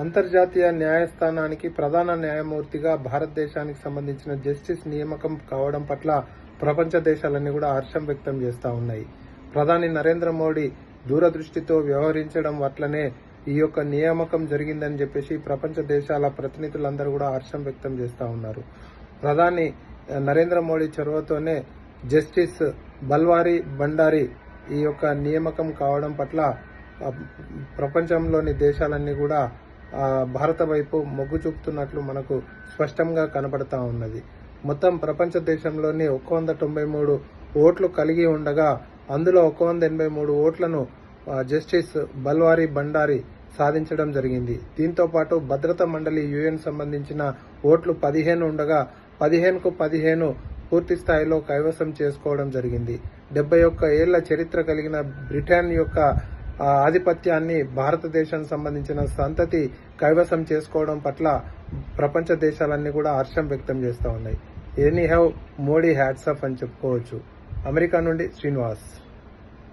అంతర్జాతీయ న్యాయస్థానానికి ప్రధాన న్యాయమూర్తిగా భారతదేశానికి సంబంధించిన జస్టిస్ నియామకం కావడం పట్ల ప్రపంచ దేశాలన్నీ కూడా హర్షం వ్యక్తం చేస్తూ ఉన్నాయి. ప్రధాని నరేంద్ర మోడీ దూరదృష్టితో వ్యవహరించడం వట్లనే ఈ యొక్క నియామకం జరిగిందని చెప్పేసి ప్రపంచ దేశాల ప్రతినిధులందరూ కూడా హర్షం వ్యక్తం చేస్తూ ఉన్నారు. ప్రధాని నరేంద్ర మోడీ చొరవతోనే జస్టిస్ బల్వారి బండారి ఈ యొక్క నియామకం కావడం పట్ల ప్రపంచంలోని దేశాలన్నీ కూడా భారత వైపు మొగ్గు చూపుతున్నట్లు మనకు స్పష్టంగా కనబడతా ఉన్నది. మొత్తం ప్రపంచ దేశంలోని ఒక వంద తొంభై మూడు ఓట్లు కలిగి ఉండగా అందులో ఒక వంద ఎనభై మూడు ఓట్లను జస్టిస్ బల్వారి బండారి సాధించడం జరిగింది. దీంతో పాటు భద్రతా మండలి యుఎన్ సంబంధించిన ఓట్లు పదిహేను ఉండగా పదిహేనుకు పదిహేను పూర్తి స్థాయిలో కైవసం చేసుకోవడం జరిగింది. డెబ్బై ఒక్క ఏళ్ళ చరిత్ర కలిగిన బ్రిటన్ యొక్క ఆధిపత్యాన్ని భారతదేశానికి సంబంధించిన సంతతి కైవసం చేసుకోవడం పట్ల ప్రపంచ దేశాలన్నీ కూడా హర్షం వ్యక్తం చేస్తూ ఉన్నాయి. Any have Modi hats off అని చెప్పుకోవచ్చు. అమెరికా నుండి శ్రీనివాస్.